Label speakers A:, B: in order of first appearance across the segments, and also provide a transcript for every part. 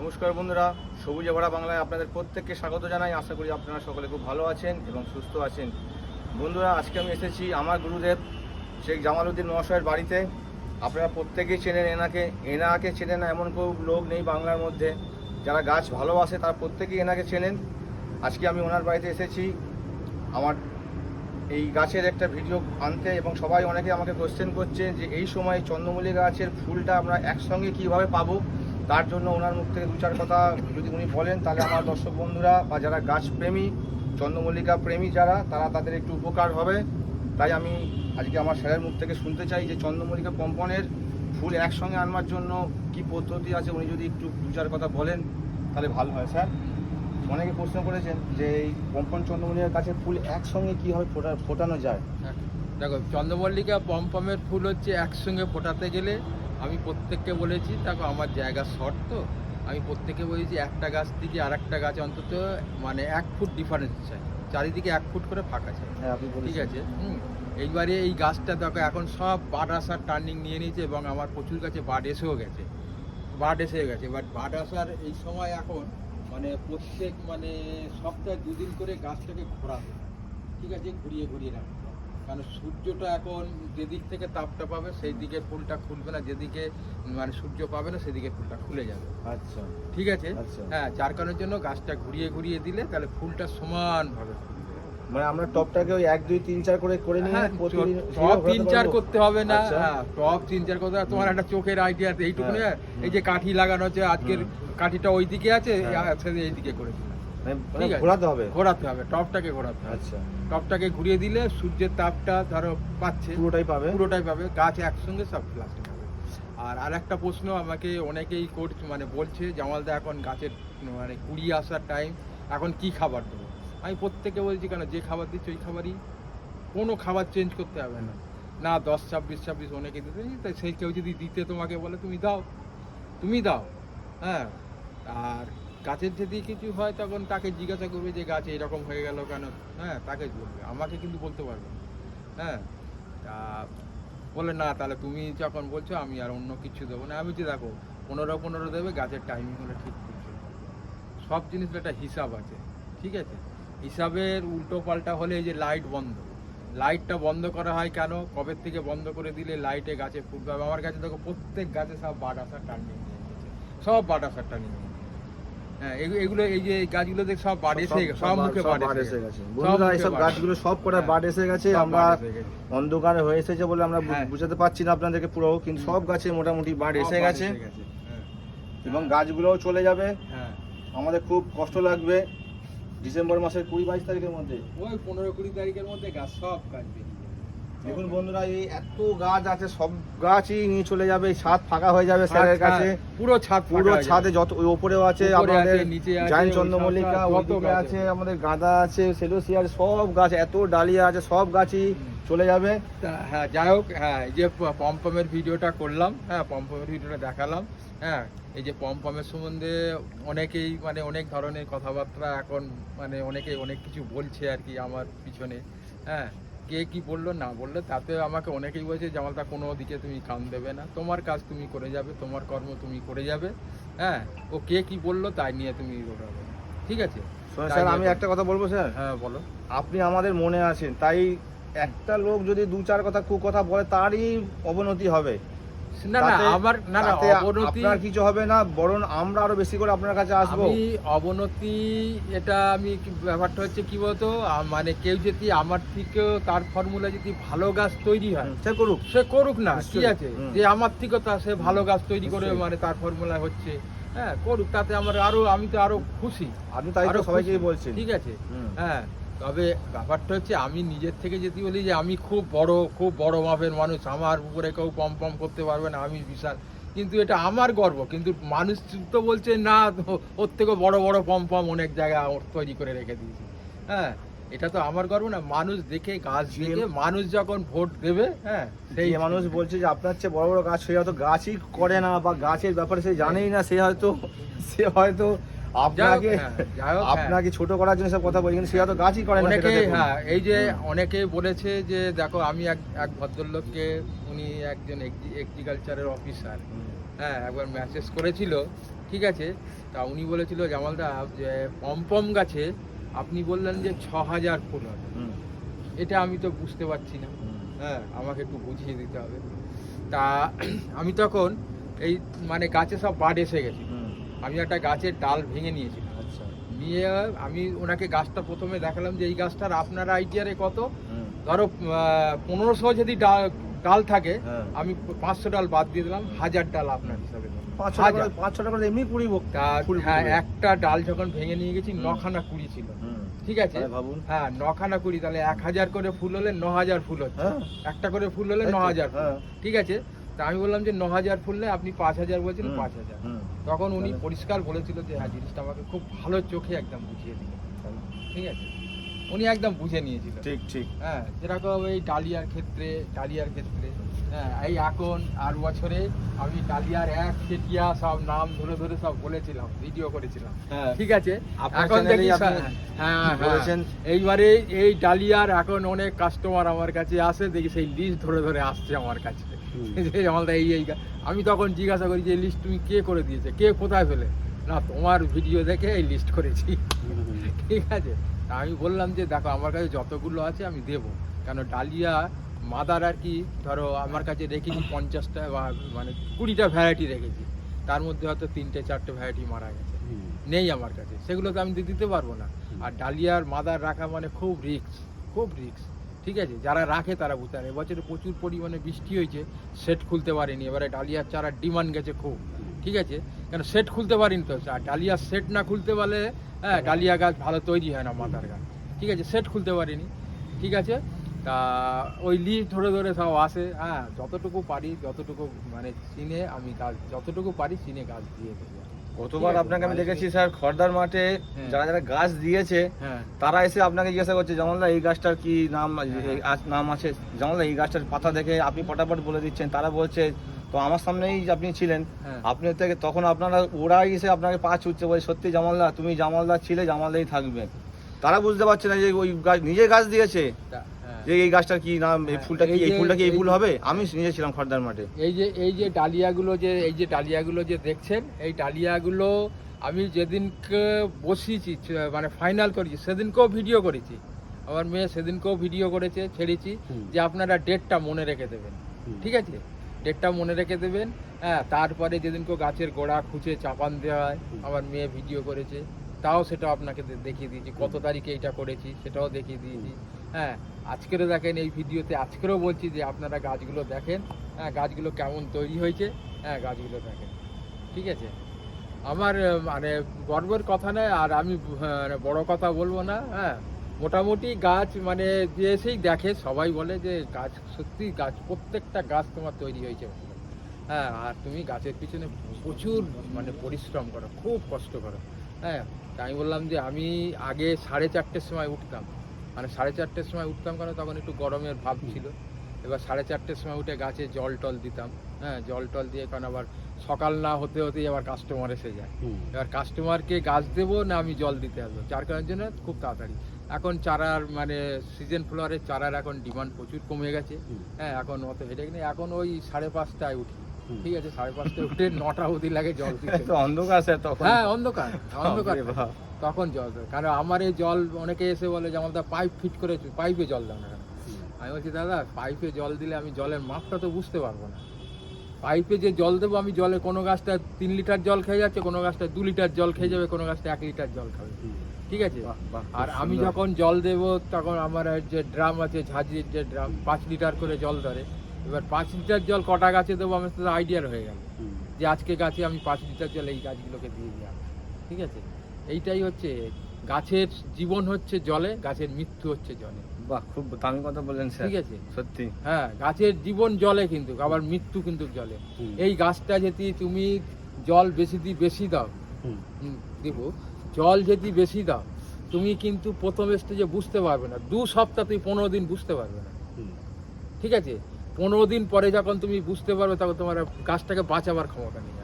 A: নমস্কার বন্ধুরা, সবুজে ভরা বাংলায় আপনাদের প্রত্যেককে স্বাগত জানাই। আশা করি আপনারা সকলে খুব ভালো আছেন এবং সুস্থ আছেন। বন্ধুরা, আজকে আমি এসেছি আমার গুরুদেব শেখ জামালউদ্দিন মহাশয়ের বাড়িতে। আপনারা প্রত্যেকেই চেনেন এনাকে। এনাকে চেনেন না এমন কেউ লোক নেই বাংলার মধ্যে। যারা গাছ ভালোবাসে তারা প্রত্যেকেই এনাকে চেনেন। আজকে আমি ওনার বাড়িতে এসেছি। আমার এই গাছের একটা ভিডিও আনতে এবং সবাই অনেকে আমাকে কোশ্চেন করছে যে এই সময় চন্দ্রমল্লিকা গাছের ফুলটা আমরা একসঙ্গে কীভাবে পাবো? তার জন্য ওনার মুখ থেকে দু চার কথা যদি উনি বলেন, তাহলে আমার দর্শক বন্ধুরা বা যারা গাছ প্রেমী চন্দ্রমল্লিকা প্রেমী যারা, তারা তাদের একটু উপকার হবে। তাই আমি আজকে আমার স্যারের মুখ থেকে শুনতে চাই যে চন্দ্রমল্লিকা কম্পনের ফুল একসঙ্গে আনবার জন্য কি পদ্ধতি আছে, উনি যদি একটু দু চার কথা বলেন, তাহলে ভালো হয়। স্যার, অনেকে প্রশ্ন করেছেন যে এই কম্পন চন্দ্রমল্লিকার কাছে ফুল একসঙ্গে কীভাবে ফোটা, ফোটানো যায়?
B: দেখো, চন্দ্রমল্লিকা পম্পমের ফুল হচ্ছে একসঙ্গে ফোটাতে গেলে আমি প্রত্যেককে বলেছি দেখো আমার জায়গা শর্ট তো আমি প্রত্যেককে বলেছি একটা গাছ থেকে আর একটা গাছ অন্তত মানে এক ফুট ডিফারেন্স চাই। চারিদিকে এক ফুট করে ফাঁকা চাই।
A: হ্যাঁ
B: ঠিক আছে? এইবারে এই গাছটা দেখো এখন সব বাড আসার টার্নিং নিয়ে নিয়েছে এবং আমার প্রচুর গাছে বাড এসেও গেছে। বাড এসে গেছে বাট বাড আসার এই সময় এখন মানে প্রত্যেক মানে সপ্তাহে দুদিন করে গাছটাকে হয়। ঠিক আছে? ঘুরিয়ে ঘুরিয়ে রাখতে হয়। কারণ সূর্যটা এখন যেদিক থেকে তাপটা পাবে সেই দিকে ফুলটা খুলবে না যেদিকে মানে সূর্য পাবে না সেদিকে ফুলটা খুলে যাবে
A: আচ্ছা
B: ঠিক আছে
A: আচ্ছা।
B: হ্যাঁ যার কারণের জন্য গাছটা ঘুরিয়ে ঘুরিয়ে দিলে তাহলে ফুলটা সমানভাবে
A: মানে আমরা টপটাকে ওই এক দুই তিন চার করে করে নিয়ে
B: হ্যাঁ,
A: প্রতিদিন
B: টপ তিন চার করতে হবে না
A: আচ্ছা।
B: হ্যাঁ টপ তিন চার করতে হবে। তোমার একটা চোখের আইডিয়া আছে এইটুকু
A: হ্যাঁ,
B: এই যে কাঠি লাগানো আছে আজকের কাঠিটা ওই দিকে আছে
A: হ্যাঁ।
B: আজকে এইদিকে করে দিলাম।
A: মানে মানে। ঘোরাতে হবে?
B: ঘোরাতে হবে টপটাকে ঘোরাতে হবে।
A: আচ্ছা।
B: টপটাকে ঘুরিয়ে দিলে সূর্যের তাপটা ধরো পাচ্ছে।
A: পুরোটাই পাবে?
B: পুরোটাই পাবে গাছ একসঙ্গে সব ফ্লাস্ট পাবে আর আরেকটা প্রশ্ন আমাকে অনেকেই করছে মানে বলছে জামালদা এখন গাছের মানে কুড়ি আসার টাইম এখন কি খাবার দেবো? আমি প্রত্যেকে বলছি কেন যে খাবার দিচ্ছি ওই খাবারই। কোনো খাবার চেঞ্জ করতে হবে না। না দশ ছাব্বিশ ছাব্বিশ অনেকে দিতে তাই সেই কেউ যদি দিতে তোমাকে বলে তুমি দাও। তুমি দাও হ্যাঁ। আর গাছের যদি কিছু হয়, তখন তাকে জিজ্ঞাসা করবে যে গাছ এরকম হয়ে গেল কেন? হ্যাঁ তাকে বলবে। আমাকে কিন্তু বলতে পারবে। হ্যাঁ তা বলে, না, তাহলে তুমি যখন বলছো, আমি আর অন্য কিছু দেবো না। আমি যে দেখো, পনেরো পনেরো দেবে, গাছের টাইমিং হলে ঠিক করছ। সব জিনিসের একটা হিসাব আছে, ঠিক আছে? হিসাবের উল্টো পাল্টা হলে এই যে লাইট বন্ধ। লাইটটা বন্ধ করা হয় কেন? কবে থেকে বন্ধ করে দিলে লাইটে গাছে ফুল পাবে আমার কাছে দেখো, প্রত্যেক গাছে সব বাট আসার টার্নিং সব বাট আসার টার্নিং এগুলো এই যে গাছগুলো সব বাট এসে গেছে সব মুখে
A: বাড
B: এসে গেছে
A: বন্ধুরা এইসব গাছগুলো সব কটা
B: হ্যাঁ।
A: এসে গেছে আমরা। অন্ধকারে হয়ে এসেছে বলে আমরা
B: হ্যাঁ।
A: বুঝাতে পারছি না আপনাদেরকে পুরো কিন্তু সব গাছে মোটামুটি বাড এসে গেছে
B: হ্যাঁ।
A: এবং গাছগুলোও চলে যাবে
B: হ্যাঁ
A: আমাদের খুব কষ্ট লাগবে ডিসেম্বর মাসের কুড়ি বাইশ তারিখের মধ্যে
B: ওই পনেরো কুড়ি তারিখের মধ্যে গাছ সব যাবে।
A: দেখুন বন্ধুরা এই এত গাছ আছে সব গাছই নিয়ে চলে যাবে ছাদ ফাঁকা হয়ে যাবে স্যারের কাছে।
B: পুরো ছাদ
A: পুরো ছাদে যত ওপরেও আছে আমাদের জাইন চন্দ্রমল্লিকা
B: গাছ
A: আছে আমাদের গাঁদা আছে সেলোসিয়ার সব গাছ এত ডালিয়া আছে সব গাছই চলে যাবে।
B: হ্যাঁ যাই হোক হ্যাঁ এই যে পম্পমের ভিডিওটা করলাম হ্যাঁ পম্পমের ভিডিওটা দেখালাম হ্যাঁ এই যে পম্পমের সম্বন্ধে অনেকেই মানে অনেক ধরনের কথাবার্তা এখন মানে অনেকে অনেক কিছু বলছে আর কি আমার পিছনে হ্যাঁ কে কি বলল না বলল তাতে আমাকে অনেকেই বলছে জামালদা কোনো দিকে তুমি কান দেবে না। তোমার কাজ তুমি করে যাবে তোমার কর্ম তুমি করে যাবে। হ্যাঁ ও কে কি বলল তাই নিয়ে তুমি দৌড়াবে ঠিক আছে?
A: স্যার আমি একটা কথা বলব স্যার?
B: হ্যাঁ বলো।
A: আপনি আমাদের মনে আছেন তাই একটা লোক যদি দু চার কথা কু কথা বলে তারই অবনতি হবে।
B: না না আমার না না অবনতি
A: আপনার কিছু হবে না বরং আমরা আরও বেশি করে আপনার কাছে আসব।
B: আমি অবনতি এটা আমি ব্যাপারটা হচ্ছে কি বলতো? মানে কেউ যদি আমার থেকেও তার ফর্মুলা যদি ভালো গাছ তৈরি হয়
A: সে করুক।
B: সে করুক না ঠিক আছে? যে আমার থেকে তা সে ভালো গাছ তৈরি করে মানে তার ফর্মুলা হচ্ছে। হ্যাঁ করুক তাতে আমার আরও আমি তো আরও খুশি।
A: আপনি তাই তো
B: আরও
A: সবাইকেই
B: খুশি।
A: বলছেন
B: ঠিক আছে? হ্যাঁ। তবে ব্যাপারটা হচ্ছে আমি নিজের থেকে যদি বলি যে আমি খুব বড় খুব বড় মাপের মানুষ। আমার উপরে কেউ পম পম করতে পারবে না আমি বিশাল। কিন্তু এটা আমার গর্ব। কিন্তু মানুষ তো বলছে না ওর থেকে বড় বড় পম পম অনেক জায়গায় ওর তৈরি করে রেখে দিয়েছি। হ্যাঁ এটা তো আমার গর্ব না। মানুষ দেখে গাছ দেখে মানুষ যখন ভোট দেবে হ্যাঁ
A: সেই মানুষ বলছে যে আপনার চেয়ে বড় বড় গাছ সে হয়তো গাছই করে না বা গাছের ব্যাপারে সে জানেই না। সে হয়তো সে হয়তো আপনাকে
B: হ্যাঁ, হ্যাঁ।
A: আপনাকে ছোট করার জন্য সব কথা বলি কিন্তু সে হয়তো গাছই করে না
B: অনেকে হ্যাঁ এই যে অনেকে বলেছে যে দেখো আমি এক এক ভদ্রলোককে উনি একজন এগ্রিকালচারের অফিসার হ্যাঁ একবার মেসেজ করেছিল ঠিক আছে? তা উনি বলেছিল জামালদা যে পমপম গাছে আপনি বললেন যে ছ হাজার ফুল হবে। এটা আমি তো বুঝতে পারছি না। হ্যাঁ আমাকে একটু বুঝিয়ে দিতে হবে। তা আমি তখন এই মানে গাছে সব বাড এসে গেছে। আমি একটা গাছের ডাল ভেঙে নিয়েছিলাম
A: আচ্ছা।
B: নিয়ে আমি ওনাকে গাছটা প্রথমে দেখালাম যে এই গাছটার আপনার আইডিয়ারে কত? ধরো পনেরোশো যদি ডাল থাকে
A: হ্যাঁ।
B: আমি পাঁচশো ডাল বাদ দিয়ে দিলাম হাজার ডাল আপনার হিসাবে দেবো।
A: পাঁচ ছ টাকা এমনি কুড়ি
B: হ্যাঁ একটা ডাল যখন ভেঙে নিয়ে গেছি নখানা কুড়ি ছিল। ঠিক আছে? হ্যাঁ নখানা কুড়ি তাহলে এক হাজার করে ফুল হলে ন হাজার ফুল হচ্ছে।
A: হ্যাঁ।
B: একটা করে ফুল হলে ন হাজার
A: হ্যাঁ।
B: ঠিক আছে? তা আমি বললাম যে ন হাজার ফুল ফুললে আপনি পাঁচ হাজার বলছেন পাঁচ হাজার। তখন উনি পরিষ্কার বলেছিল যে হ্যাঁ জিনিসটা আমাকে খুব ভালো চোখে একদম বুঝিয়ে দিল। ঠিক আছে? উনি একদম বুঝে নিয়েছিল।
A: ঠিক ঠিক।
B: হ্যাঁ যেরকম এই ডালিয়ার ক্ষেত্রে ডালিয়ার ক্ষেত্রে হ্যাঁ এই এখন আর বছরে আমি ডালিয়ার এক সেটিয়া সব নাম ধরে ধরে সব বলেছিলাম ভিডিও করেছিলাম।
A: হ্যাঁ
B: ঠিক আছে? এখন দেখি হ্যাঁ হ্যাঁ। এইবারে এই ডালিয়ার এখন অনেক কাস্টমার আমার কাছে আসে দেখি সেই লিস্ট ধরে ধরে আসছে আমার কাছে। আমাদের এই এই আমি তখন জিজ্ঞাসা করি যে এই লিস্ট তুমি কে করে দিয়েছে? কে কোথায় ফেলে না তোমার ভিডিও দেখে এই লিস্ট করেছি। ঠিক আছে? আমি বললাম যে দেখো আমার কাছে যতগুলো আছে আমি দেবো। কেন ডালিয়া মাদার আর কি ধরো আমার কাছে রেখেছি পঞ্চাশটা বা মানে কুড়িটা ভ্যারাইটি রেখেছি। তার মধ্যে হয়তো তিনটে চারটে ভ্যারাইটি মারা গেছে। নেই আমার কাছে। সেগুলো তো আমি দিতে পারব না। আর ডালিয়ার মাদার রাখা মানে খুব রিস্ক খুব রিস্ক ঠিক আছে? যারা রাখে তারা বুঝতে পারে। এবছরে প্রচুর পরিমাণে বৃষ্টি হয়েছে সেট খুলতে পারিনি। এবারে ডালিয়ার চারা ডিমান্ড গেছে খুব। ঠিক আছে? কেন সেট খুলতে পারিনি তো? আর ডালিয়ার সেট না খুলতে পারলে হ্যাঁ ডালিয়া গাছ ভালো তৈরি হয় না মাদার গাছ। ঠিক আছে? সেট খুলতে পারিনি। ঠিক আছে? তা ওই লিস্ট ধরে ধরে সব আসে হ্যাঁ যতটুকু পারি যতটুকু মানে চিনে আমি গাছ যতটুকু পারি চিনে গাছ দিয়ে দেবো
A: কতবার আপনাকে আমি দেখেছি স্যার খর্দার মাঠে
B: হ্যাঁ।
A: যারা যারা গাছ দিয়েছে
B: হ্যাঁ
A: তারা এসে আপনাকে জিজ্ঞাসা করছে জামালদা এই গাছটার কি নাম
B: হ্যাঁ।
A: নাম আছে জামালদা এই গাছটার পাতা দেখে আপনি পটাপট বলে দিচ্ছেন তারা বলছে তো আমার সামনেই আপনি ছিলেন। আপনি থেকে তখন আপনারা ওরাই এসে আপনাকে পা ছুটছে বলে সত্যি জামালদা তুমি জামালদা ছিলে জামালদাই থাকবে তারা বুঝতে পারছে না যে ওই গাছ নিজে গাছ দিয়েছে। যে এই গাছটার কি নাম? এই
B: হ্যাঁ,
A: ফুলটা কি
B: এই
A: ফুলটা কি এই ফুল হবে? আমি নিজে ছিলাম খড়দার মাঠে।
B: এই যে এই যে ডালিয়াগুলো যে এই যে ডালিয়াগুলো যে দেখছেন এই ডালিয়াগুলো আমি যেদিনকে বসিয়েছি মানে ফাইনাল করেছি সেদিনকেও ভিডিও করেছি। আমার মেয়ে সেদিনকেও ভিডিও করেছে ছেড়েছি যে আপনারা ডেটটা মনে রেখে দেবেন। ঠিক আছে? ডেটটা মনে রেখে দেবেন হ্যাঁ তারপরে যেদিনকে গাছের গোড়া খুঁচে চাপান দেওয়া হয় আমার মেয়ে ভিডিও করেছে। তাও সেটা আপনাকে দেখিয়ে দিয়েছি কত তারিখে এটা করেছি সেটাও দেখিয়ে দিয়েছি। হ্যাঁ আজকেরও দেখেন এই ভিডিওতে, আজকেরও বলছি যে আপনারা গাছগুলো দেখেন হ্যাঁ গাছগুলো কেমন তৈরি হয়েছে হ্যাঁ গাছগুলো দেখেন, ঠিক আছে? আমার মানে গর্বের কথা নয়, আর আমি মানে বড় কথা বলব না হ্যাঁ মোটামুটি গাছ মানে যে এসেই দেখে, সবাই বলে যে গাছ, সত্যি গাছ, প্রত্যেকটা গাছ তোমার তৈরি হয়েছে। হ্যাঁ আর তুমি গাছের পিছনে প্রচুর মানে পরিশ্রম করো, খুব কষ্ট করো। হ্যাঁ আমি বললাম যে আমি আগে সাড়ে চারটের সময় উঠতাম। মানে সাড়ে চারটের সময় উঠতাম কারণ তখন একটু গরমের ভাব ছিল। এবার সাড়ে চারটের সময় উঠে গাছে জল টল দিতাম হ্যাঁ জল টল দিয়ে কারণ আবার সকাল না হতে হতেই আবার কাস্টমার এসে যায়। এবার কাস্টমারকে গাছ দেবো না আমি জল দিতে আসব? যার কারণের জন্য খুব তাড়াতাড়ি। এখন চারার মানে সিজন ফ্লাওয়ারের চারার এখন ডিমান্ড প্রচুর কমে গেছে। হ্যাঁ এখন অত হেডেক নেই। এখন ওই সাড়ে পাঁচটায় উঠি। ঠিক আছে সাড়ে পাঁচটায় উঠে নটা অবধি লাগে জল দিতে
A: অন্ধকার স্যার তখন।
B: হ্যাঁ অন্ধকার অন্ধকার। তখন জল দেয়। কারণ আমার এই জল অনেকে এসে বলে যে আমাদের পাইপ ফিট করে পাইপে জল দাও না আমি বলছি দাদা পাইপে জল দিলে আমি জলের মাপটা তো বুঝতে পারব না। পাইপে যে জল দেবো আমি জলে কোনো গাছটা তিন লিটার জল খেয়ে যাচ্ছে কোনো গাছটা দু লিটার জল খেয়ে যাবে কোনো গাছটা এক লিটার জল খাবে। ঠিক আছে? আর আমি যখন জল দেব তখন আমার যে ড্রাম আছে ঝাঁঝির যে ড্রাম পাঁচ লিটার করে জল ধরে এবার পাঁচ লিটার জল কটা গাছে দেবো আমার তো আইডিয়ার হয়ে গেল। যে আজকে গাছে আমি পাঁচ লিটার জল এই গাছগুলোকে দিয়ে দিলাম। ঠিক আছে? এইটাই হচ্ছে গাছের জীবন হচ্ছে জলে গাছের মৃত্যু হচ্ছে জলে।
A: বাহ খুব দামি কথা বললেন স্যার।
B: ঠিক আছে?
A: সত্যি।
B: হ্যাঁ গাছের জীবন জলে কিন্তু আবার মৃত্যু কিন্তু জলে। এই গাছটা যদি তুমি জল বেশি দি বেশি দাও দেব জল যদি বেশি দাও তুমি কিন্তু প্রথম স্টেজে বুঝতে পারবে না। দু সপ্তাহ তুমি পনেরো দিন বুঝতে পারবে না। ঠিক আছে? পনেরো দিন পরে যখন তুমি বুঝতে পারবে তখন তোমার গাছটাকে বাঁচাবার ক্ষমতা নেই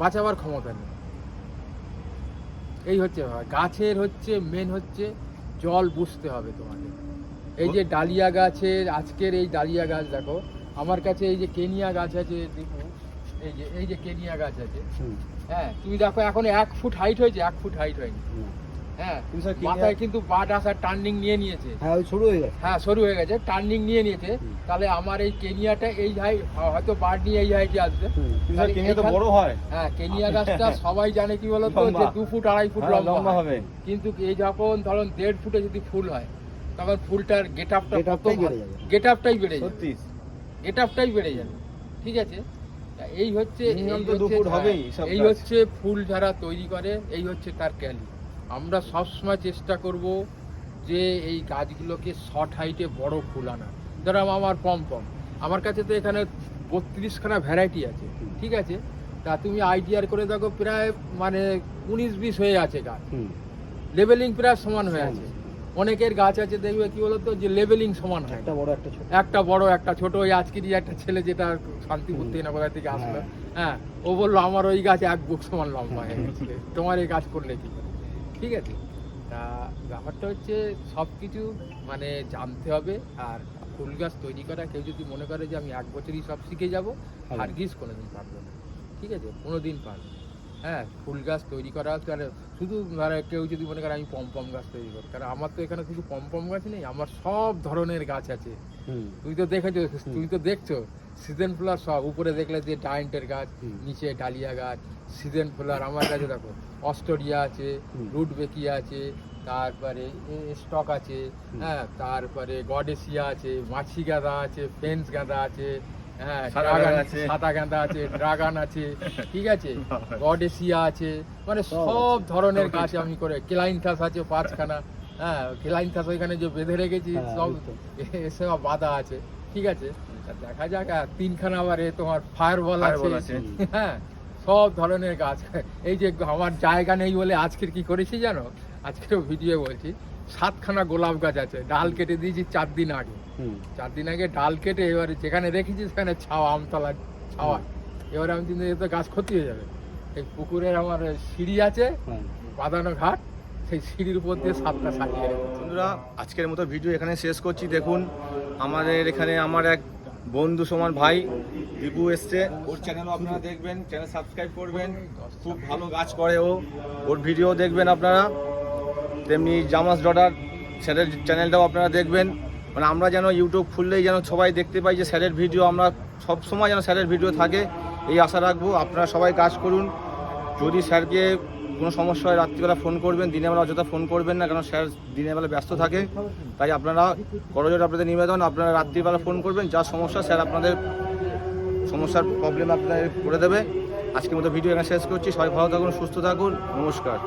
B: বাঁচাবার ক্ষমতা নেই। এই হচ্ছে গাছের হচ্ছে মেন হচ্ছে জল বুঝতে হবে তোমাকে। এই যে ডালিয়া গাছের আজকের এই ডালিয়া গাছ দেখো আমার কাছে এই যে কেনিয়া গাছ আছে দেখো এই যে এই যে কেনিয়া গাছ আছে হ্যাঁ তুমি দেখো এখন এক ফুট হাইট হয়েছে এক ফুট হাইট হয়নি। হ্যাঁ মাথায় কিন্তু বাট আসার টার্নিং নিয়ে নিয়েছে।
C: হ্যাঁ ওই শুরু হয়ে গেছে।
B: হ্যাঁ শুরু হয়ে গেছে টার্নিং নিয়ে নিয়েছে। তাহলে আমার এই কেনিয়াটা এই হাই হয়তো বাট নিয়ে এই হাইটে আসবে।
A: কেনিয়া তো বড় হয়।
B: হ্যাঁ কেনিয়া গাছটা সবাই জানে কি বলতো যে দু ফুট আড়াই ফুট
A: হ্যাঁ,
B: লম্বা
A: হবে।
B: কিন্তু এই যখন ধরুন দেড় ফুটে যদি ফুল হয় তখন ফুলটার গেট আপটা। গেট আপটাই বেড়ে যাবে। গেট আপটাই বেড়ে যাবে। ঠিক আছে? এই হচ্ছে এই হচ্ছে ফুল যারা তৈরি করে এই হচ্ছে তার ক্যালি। আমরা সবসময় চেষ্টা করব যে এই গাছগুলোকে শর্ট হাইটে বড় ফুল আনা। ধরো আমার পম পম। আমার কাছে তো এখানে বত্রিশখানা ভ্যারাইটি আছে ঠিক আছে? তা তুমি আইডিয়ার করে দেখো প্রায় মানে উনিশ বিশ হয়ে আছে গাছ। লেভেলিং প্রায় সমান হয়ে আছে। অনেকের গাছ আছে দেখবে কি বলতো? যে লেভেলিং সমান হয়।
C: একটা বড় একটা ছোট।
B: একটা বড় একটা ছোট। ওই আজকেরই একটা ছেলে যেটা শান্তিপুর থেকে না কোথা থেকে আসলো
C: হ্যাঁ।
B: হ্যাঁ ও বলল আমার ওই গাছ এক বুক সমান লম্বা হয়ে গেছে। তোমার এই গাছ করলে কি? ঠিক আছে? তা ব্যাপারটা হচ্ছে সব কিছু মানে জানতে হবে আর ফুল গাছ তৈরি করা কেউ যদি মনে করে যে আমি এক বছরই সব শিখে যাব
C: আর না।
B: হারগিস কোনোদিন পারব না। ঠিক আছে? কোনোদিন পারব না। হ্যাঁ ফুল গাছ তৈরি করা তাহলে শুধু মানে কেউ যদি মনে করে আমি পম গাছ তৈরি করি কারণ আমার তো এখানে শুধু পম গাছ নেই আমার সব ধরনের গাছ আছে। তুই তো দেখেছ তুই তো দেখছ? সিজন ফুলার সব উপরে দেখলে যে ডায়েন্টের গাছ নিচে ডালিয়া গাছ সিজন ফুলার আমার কাছে দেখো অস্টরিয়া আছে। রুট বেকিয়া আছে তারপরে স্টক আছে হ্যাঁ তারপরে গডেসিয়া আছে মাছি গাঁদা আছে ফেন্স গাঁদা আছে হ্যাঁ
A: সাদা গাঁদা
B: আছে ড্রাগন আছে ঠিক আছে? গডেসিয়া আছে মানে
C: সব
B: ধরনের গাছ আমি করে কেলাইনথাস আছে পাঁচখানা হ্যাঁ কেলাইনথাস ওইখানে যে বেঁধে রেখেছি
C: হ্যাঁ,
B: সব। এসব বাধা আছে ঠিক আছে? দেখা যাক আর তিনখানা আবার এ তোমার ফায়ার বল আছে। হ্যাঁ সব ধরনের গাছ। এই যে আমার জায়গা নেই বলে আজকের কি করেছি জানো? আজকেও ভিডিও বলছি সাতখানা গোলাপ গাছ আছে ডাল কেটে দিয়েছি চার দিন আগে। চার দিন আগে ডাল কেটে এবারে যেখানে রেখেছি সেখানে ছাওয়া আমতলা ছাওয়া। এবারে আমি কিন্তু এতে গাছ ক্ষতি হয়ে যাবে। এই পুকুরের আমার সিঁড়ি আছে
C: হ্যাঁ।
B: বাঁধানো ঘাট সেই সিঁড়ির উপর দিয়ে সাতটা সাজিয়ে
A: বন্ধুরা আজকের মতো ভিডিও এখানে শেষ করছি। দেখুন আমাদের এখানে আমার এক বন্ধু সমান ভাই, দীপু এসছে। ওর চ্যানেলও আপনারা দেখবেন চ্যানেল সাবস্ক্রাইব করবেন। খুব ভালো কাজ করে ও। ওর ভিডিও দেখবেন আপনারা। তেমনি জামাস ডটার স্যারের চ্যানেলটাও আপনারা দেখবেন। মানে আমরা যেন ইউটিউব খুললেই যেন সবাই দেখতে পাই যে স্যারের ভিডিও আমরা সব সময় যেন স্যারের ভিডিও থাকে। এই আশা রাখব, আপনারা সবাই কাজ করুন। যদি স্যারকে কোনো সমস্যা হয়, রাত্রিবেলা ফোন করবেন, দিনের বেলা অযথা ফোন করবেন না, কারণ স্যার দিনের বেলা ব্যস্ত থাকে। তাই আপনারা করজোর আপনাদের নিবেদন, আপনারা রাত্রিবেলা ফোন করবেন, যা সমস্যা স্যার আপনাদের সমস্যার প্রবলেম আপনাদের করে দেবে। আজকের মতো ভিডিও এখানে শেষ করছি, সবাই ভালো থাকুন, সুস্থ থাকুন, নমস্কার।